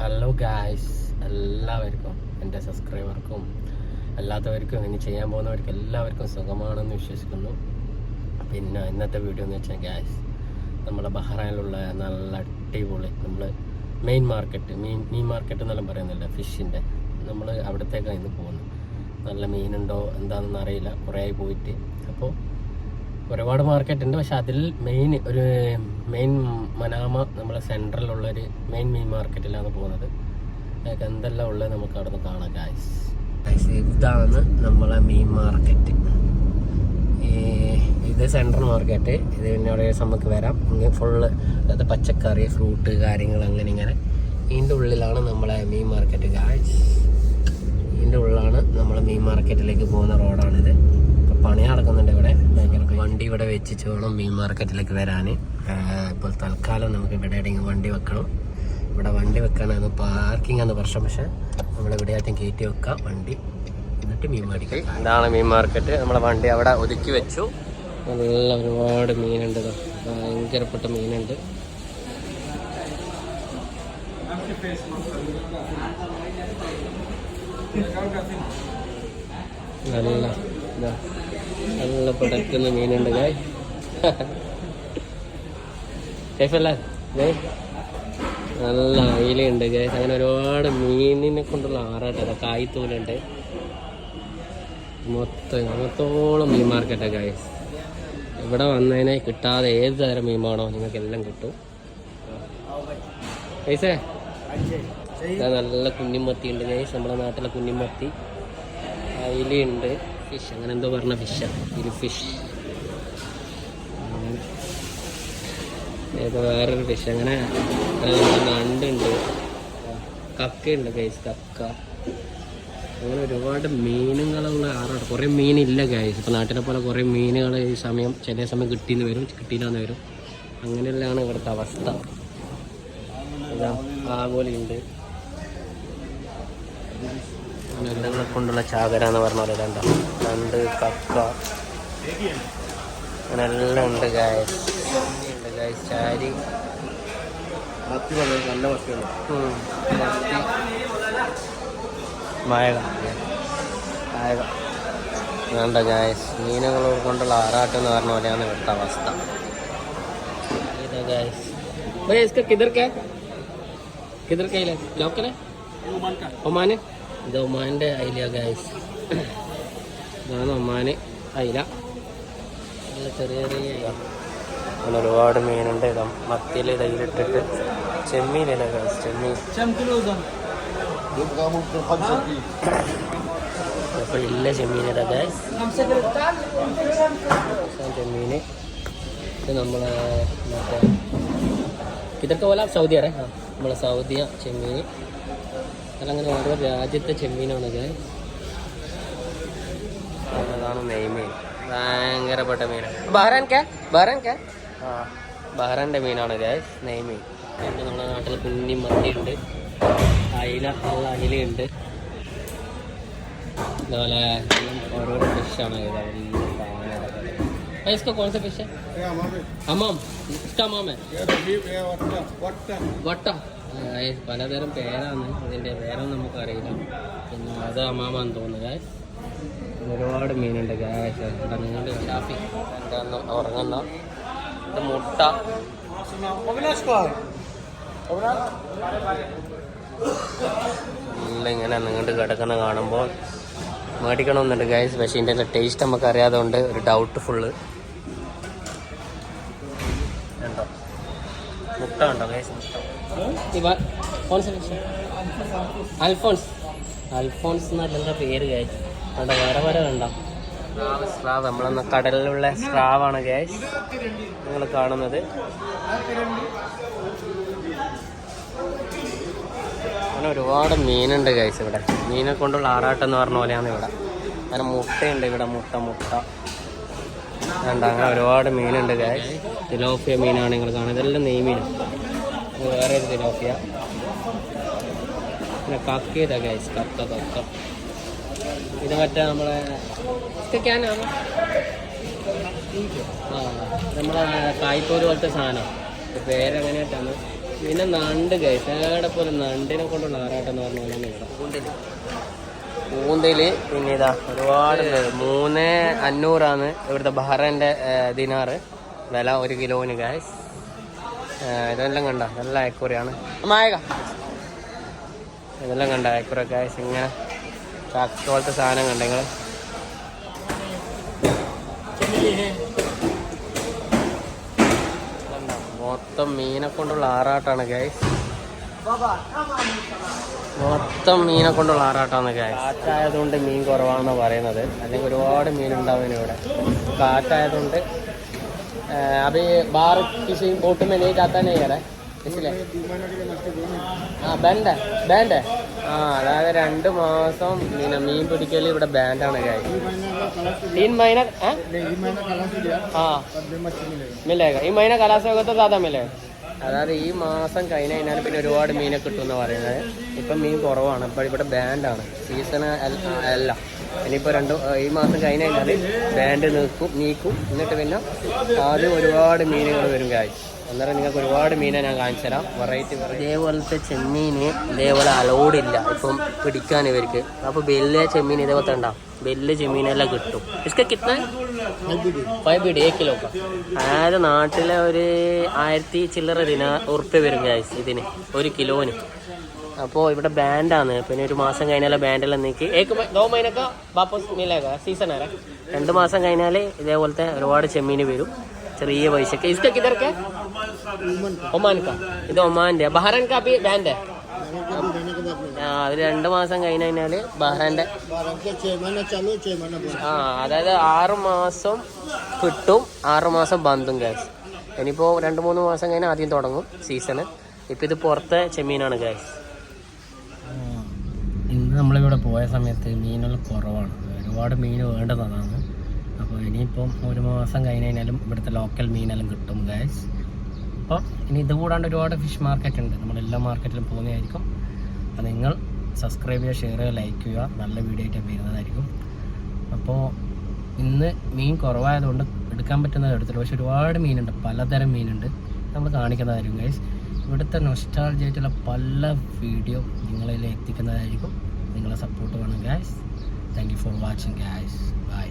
Hello guys എല്ലാവർക്കും എന്റെ സബ്സ്ക്രൈബർക്കും അല്ലാത്തവർക്കും ഇനി ചെയ്യാൻ പോകുന്നവർക്കും എല്ലാവർക്കും സുഖമാണെന്ന് വിശ്വസിക്കുന്നു. പിന്നെ ഇന്നത്തെ വീഡിയോ എന്ന് വെച്ചാൽ ഗായ്സ് നമ്മുടെ ബഹ്റൈനിലുള്ള നല്ല അടിപൊളി നമ്മൾ മെയിൻ മാർക്കറ്റ് മീൻ മീൻ മാർക്കറ്റ് എന്നെല്ലാം പറയുന്നില്ല ഫിഷിന്റെ നമ്മൾ അവിടത്തേക്കാണ് ഇന്ന് പോകുന്നത്. നല്ല മീനുണ്ടോ എന്താണെന്ന് അറിയില്ല. കുറേ പോയിട്ട്. അപ്പോൾ ഒരുപാട് മാർക്കറ്റ് ഉണ്ട്. പക്ഷെ അതിൽ മെയിൻ ഒരു മെയിൻ മനാമ നമ്മളെ സെൻട്രലുള്ള ഒരു മെയിൻ മീൻ മാർക്കറ്റിലാണ് പോകുന്നത്. അതൊക്കെ എന്തെല്ലാം ഉള്ളത് നമുക്ക് അവിടെ നിന്ന് കാണാം ഗായ്സ് ഇതാണ് നമ്മളെ മീൻ മാർക്കറ്റ് ഈ ഇത് സെൻട്രൽ മാർക്കറ്റ് ഇത് പിന്നെ അവിടെ നമുക്ക് വരാം. ഇങ്ങനെ ഫുള്ള് അതായത് പച്ചക്കറി ഫ്രൂട്ട് കാര്യങ്ങൾ അങ്ങനെ ഇങ്ങനെ. ഇതിന്റെ ഉള്ളിലാണ് നമ്മളെ മീൻ മാർക്കറ്റ് ഗായ്സ് ഇതിന്റെ ഉള്ളിലാണ് നമ്മളെ മീൻ മാർക്കറ്റിലേക്ക് പോകുന്ന റോഡാണിത് പണി നടക്കുന്നുണ്ട് ഇവിടെ. വണ്ടി ഇവിടെ വെച്ചിട്ട് വേണം മീൻ മാർക്കറ്റിലേക്ക് വരാൻ ഇപ്പോൾ തൽക്കാലം നമുക്ക് ഇവിടെ എവിടെയെങ്കിലും വണ്ടി വെക്കണം. ഇവിടെ വണ്ടി വെക്കാനാണ് പാർക്കിംഗ് ആണ് പ്രശ്നം. പക്ഷെ നമ്മൾ ഇവിടെ ആയിട്ടും കയറ്റി വെക്കാം വണ്ടി. എന്നിട്ട് മീൻ മേടിക്കാം. ഇതാണ് മീൻ മാർക്കറ്റ്. നമ്മളെ വണ്ടി അവിടെ ഒതുക്കി വെച്ചു. നല്ല ഒരുപാട് മീനുണ്ട്. ഭയങ്കരപ്പെട്ട മീനുണ്ട്. നല്ല ഇതാ. നല്ല പിടക്കുന്ന മീനുണ്ട് ഗായ്. നല്ല അയിലുണ്ട് ഗായ്. അങ്ങനെ ഒരുപാട് മീനിനെ കൊണ്ടുള്ള ആറാട്ടം കായ്ത്തൂലുണ്ട് മൊത്തം അങ്ങത്തോളം മീൻ മാർക്കറ്റാണ് ഗൈസ് ഇവിടെ വന്നതിനെ കിട്ടാതെ ഏത് തരം മീൻ വേണോ നിങ്ങൾക്ക് എല്ലാം കിട്ടും. പൈസേ? നല്ല കുഞ്ഞിമത്തി ഉണ്ട് ഗൈസ് നമ്മുടെ നാട്ടിലെ കുഞ്ഞിമത്തി. അയിലുണ്ട് ഫിഷ് അങ്ങനെ എന്തോ പറഞ്ഞ ഫിഷാണ് ഇരു ഫിഷ് ഏതോ വേറൊരു ഫിഷ് അങ്ങനെ നണ്ടുണ്ട് കക്കയുണ്ട് ഗൈസ് കക്ക. അങ്ങനെ ഒരുപാട് മീനുകളുള്ള ആറാണ്. കുറേ മീനില്ല ഗൈസ് ഇപ്പോൾ നാട്ടിലെ പോലെ കുറേ മീനുകൾ ഈ സമയം ചില സമയം കിട്ടിയെന്ന് വരും കിട്ടിയില്ലാന്ന് വരും. അങ്ങനെയുള്ളതാണ് ഇവിടുത്തെ അവസ്ഥ. ആകോലിയുണ്ട് മൃഗങ്ങളെ കൊണ്ടുള്ള ചാകര എന്ന് പറഞ്ഞ പോലെ ഇതാണ്ട രണ്ട് കക്ക അങ്ങനെ എല്ലാം ഉണ്ട് ഗായസ് ഉണ്ട് ഗായസ് ചാരി നല്ല മത്തിയാണ് ഉം. മത്തി. മായക മായക വേണ്ട ഗായസ് മീനുകൾ കൊണ്ടുള്ള ആറാട്ടം എന്ന് പറഞ്ഞ പോലെയാണ് ഇവിടുത്തെ അവസ്ഥ ഇതാ ഗായസ് भैया इसका किधर का है किधर का इलाज लोकल है ഒമാന് ഇത് ഒമാന്റെ അയില ഗായ്സ് ഇതാണ് ഒമാൻ അയില ചെറിയ ചെറിയ അയില അങ്ങനെ ഒരുപാട് മീനുണ്ട്. ഇതാ മത്തിയിൽ ഇടയിലിട്ടിട്ട് ചെമ്മീനല്ല ഗായ്സ് ചെമ്മീൻ. ഇല്ല ചെമ്മീൻ ഗായ്സ് ചെമ്മീൻ. ഇത് നമ്മൾ മറ്റേ ഇതൊക്കെ പോലെ സൗദിയാണ്. നമ്മളെ സൗദിയ ചെമ്മീൻ. അങ്ങനെ ഓരോ രാജ്യത്തെ ചെമ്മീനാണത് ഭയങ്കരപ്പെട്ട മീനാണ് ബഹ്റാൻ ക്യാ ബഹ്റാൻ ക്യാ ആ. ബഹ്റാന്റെ മീനാണ് ഗായ്സ് നെയ്മീൻ ഉണ്ട് നമ്മുടെ നാട്ടിൽ കുഞ്ഞി മത്തിയുണ്ട്. അയില ഉള്ള അയിലയുണ്ട്. അതുപോലെ ഓരോരോ ഫിഷാണ് इसका कौन सा फिश है इसका है പലതരം പേരാണ്. അതിന്റെ പേരൊന്നും നമുക്കറിയില്ല. പിന്നെ അത് അമ്മാമാന്ന് തോന്നുക ഒരുപാട് മീനുണ്ട് ഗ്യാസ് എന്താ നിങ്ങളുടെ എന്താന്ന് ഉറങ്ങുന്ന? മുട്ട. ഇങ്ങനെ നിങ്ങളുടെ കിടക്കണ കാണുമ്പോൾ മേടിക്കണമെന്നുണ്ട് ഗൈസ് പക്ഷേ ഇതിന്റെ ടേസ്റ്റ് നമുക്ക് അറിയാതുകൊണ്ട് ഒരു ഡൗട്ട് ഫുള്ള് ഉണ്ടോ മുട്ട ഉണ്ടോ ഗൈസ് മുട്ട. അൽഫോൺസ്. അൽഫോൺസ് എന്നല്ല പേര് ഗൈസ് അവിടെ വേറെ വേറെ കണ്ടോ. സ്രാവ് സ്രാവ്. നമ്മളെന്ന കടലിലുള്ള സ്രാവാണ് ഗൈസ് നിങ്ങൾ കാണുന്നത്. അങ്ങനെ ഒരുപാട് മീനുണ്ട് ഗൈസ് ഇവിടെ. മീനെ കൊണ്ടുള്ള ആറാട്ടം എന്ന് പറഞ്ഞ പോലെയാണ് ഇവിടെ. അങ്ങനെ മുട്ടയുണ്ട് ഇവിടെ മുട്ട മുട്ട. അങ്ങനെ ഒരുപാട് മീനുണ്ട് ഗൈസ് തിലോഫിയ മീനാണ് നിങ്ങൾ കാണുന്നത്. ഇതെല്ലാം നെയ്മീനാണ് വേറെ ഒരു തിലോപ്പിയ പിന്നെ കക്കയിതാ ഗൈസ് കക്ക കക്ക ഇത് മറ്റേ നമ്മളെ ആ നമ്മളെ കായ്പോര് പോലത്തെ സാധനം. പേരെങ്ങനെയായിട്ടാണ് പിന്നെ നണ്ട് ഗൈസ് ഏടെ പോലെ നണ്ടിനെ കൊണ്ടുള്ള ആറാട്ടം എന്ന് പറഞ്ഞാൽ ഇവിടെ മൂന്നിൽ പിന്നെ ഇതാ ഒരുപാട്. മൂന്ന് അഞ്ഞൂറാണ് ഇവിടുത്തെ ബഹ്റൈന്റെ ദിനാറ്. വില ഒരു കിലോന് ഗൈസ് ഇതെല്ലാം കണ്ട? നല്ല അയക്കുറിയാണ്. മായക ഇതെല്ലാം കണ്ട? അയക്കുറ ഗൈസ് ഇങ്ങനെ പോലത്തെ സാധനം കണ്ട നിങ്ങൾ മൊത്തം മീനെ കൊണ്ടുള്ള ആറാട്ടാണ് ഗൈസ് മൊത്തം മീനെ കൊണ്ടുള്ള ആറാട്ടാണ് ഗൈസ് കാറ്റായതുകൊണ്ട് മീൻ കുറവാണെന്ന് പറയുന്നത്. അല്ലെങ്കിൽ ഒരുപാട് മീൻ ഇവിടെ. കാറ്റായതുകൊണ്ട് अभी बाहर किसी बोट में नहीं जाता नहीं है इसलिए ആ ബാൻഡ് ബാൻഡ് ആ അതായത് രണ്ട് മാസം പിന്നെ മീൻ പിടിക്കൽ ഇവിടെ ബാൻഡാണ് കാര്യം ഈ മൈന ആ. മില്ലേക്ക ഈ മൈന കലാശോകത്തെ സാധാ മില്ലേ അതായത് ഈ മാസം കഴിഞ്ഞ് കഴിഞ്ഞാൽ പിന്നെ ഒരുപാട് മീനെ കിട്ടും എന്ന് പറയുന്നത്. ഇപ്പം മീൻ കുറവാണ്. ഇപ്പം ഇവിടെ ബാൻഡാണ് സീസൺ അല്ല. ഇനിയിപ്പോൾ രണ്ട് ഈ മാസം കഴിഞ്ഞ് കഴിഞ്ഞാൽ ബാൻഡ് നീക്കും നീക്കും. എന്നിട്ട് പിന്നെ ആദ്യം ഒരുപാട് മീനുകൾ വരും കാഴ്ച അന്നേരം നിങ്ങൾക്ക് ഒരുപാട് മീനെ ഞാൻ കാണിച്ചു തരാം. വെറൈറ്റി ഇതേപോലത്തെ ചെമ്മീന് ഇതേപോലെ അലോഡില്ല ഇപ്പം പിടിക്കാൻ ഇവർക്ക്. അപ്പോൾ വലിയ ചെമ്മീൻ ഇതേപോലത്തെ ഉണ്ടാവും വലിയ ചെമ്മീനെല്ലാം കിട്ടും. ഇസ്ക കിട്ടുന്ന? Five B D a kilo അതായത് നാട്ടിലെ ഒരു ആയിരത്തി ചില്ലറ ദിന ഉറുപ്പ്യ വരും കാഴ്ച ഇതിന്. ഒരു കിലോന്. അപ്പോൾ ഇവിടെ ബാൻഡാണ്. പിന്നെ ഒരു മാസം കഴിഞ്ഞാൽ ബാൻഡെല്ലാം നീക്കി. ദോ മൈനക്ക വാപ്പസ് സീസൺ രണ്ട് മാസം കഴിഞ്ഞാൽ ഇതേപോലത്തെ ഒരുപാട് ചെമ്മീന് വരും. ചെറിയ പൈസക്ക്. ഇസ്ക കിതർക്ക്? ഒമാൻ കാ ഇത് ഒമാന്റെ. ബഹ്റൈൻ കാപ്പി ബാൻഡ്? ആ അത് രണ്ട് മാസം കഴിഞ്ഞ് കഴിഞ്ഞാൽ ബഹ്റൈന്റെ. ആ അതായത് ആറ് മാസം കിട്ടും ആറ് മാസം ബന്ധും ഗ്യാസ് ഇനിയിപ്പോൾ രണ്ട് മൂന്ന് മാസം കഴിഞ്ഞാൽ ആദ്യം തുടങ്ങും സീസണ്. ഇപ്പൊ ഇത് പുറത്തെ ചെമ്മീനാണ് ഗ്യാസ് നമ്മളിവിടെ പോയ സമയത്ത് മീനുകൾ കുറവാണ്. ഒരുപാട് മീൻ വേണ്ടതാണ് അപ്പോൾ ഇനിയിപ്പം ഒരു മാസം കഴിഞ്ഞ് കഴിഞ്ഞാലും ഇവിടുത്തെ ലോക്കൽ മീനെല്ലാം കിട്ടും ഗാസ് അപ്പോൾ ഇനി ഇത് കൂടാണ്ട് ഒരുപാട് ഫിഷ് മാർക്കറ്റ് ഉണ്ട്. നമ്മൾ എല്ലാ മാർക്കറ്റിലും പോകുന്നതായിരിക്കും. അപ്പോൾ നിങ്ങൾ സബ്സ്ക്രൈബ് ചെയ്യുക ഷെയർ ചെയ്യുക ലൈക്ക് ചെയ്യുക. നല്ല വീഡിയോ ആയിട്ട് വരുന്നതായിരിക്കും. അപ്പോൾ ഇന്ന് മീൻ കുറവായതുകൊണ്ട് എടുക്കാൻ പറ്റുന്നത് എടുത്തില്ല. പക്ഷെ ഒരുപാട് മീനുണ്ട്. പലതരം മീനുണ്ട്. നമ്മൾ കാണിക്കുന്നതായിരിക്കും ഗൈസ് ഇവിടുത്തെ നൊസ്റ്റാൾജി ആയിട്ടുള്ള പല വീഡിയോ നിങ്ങളിൽ എത്തിക്കുന്നതായിരിക്കും. നിങ്ങളെ സപ്പോർട്ട് വേണം guys thank you for watching guys bye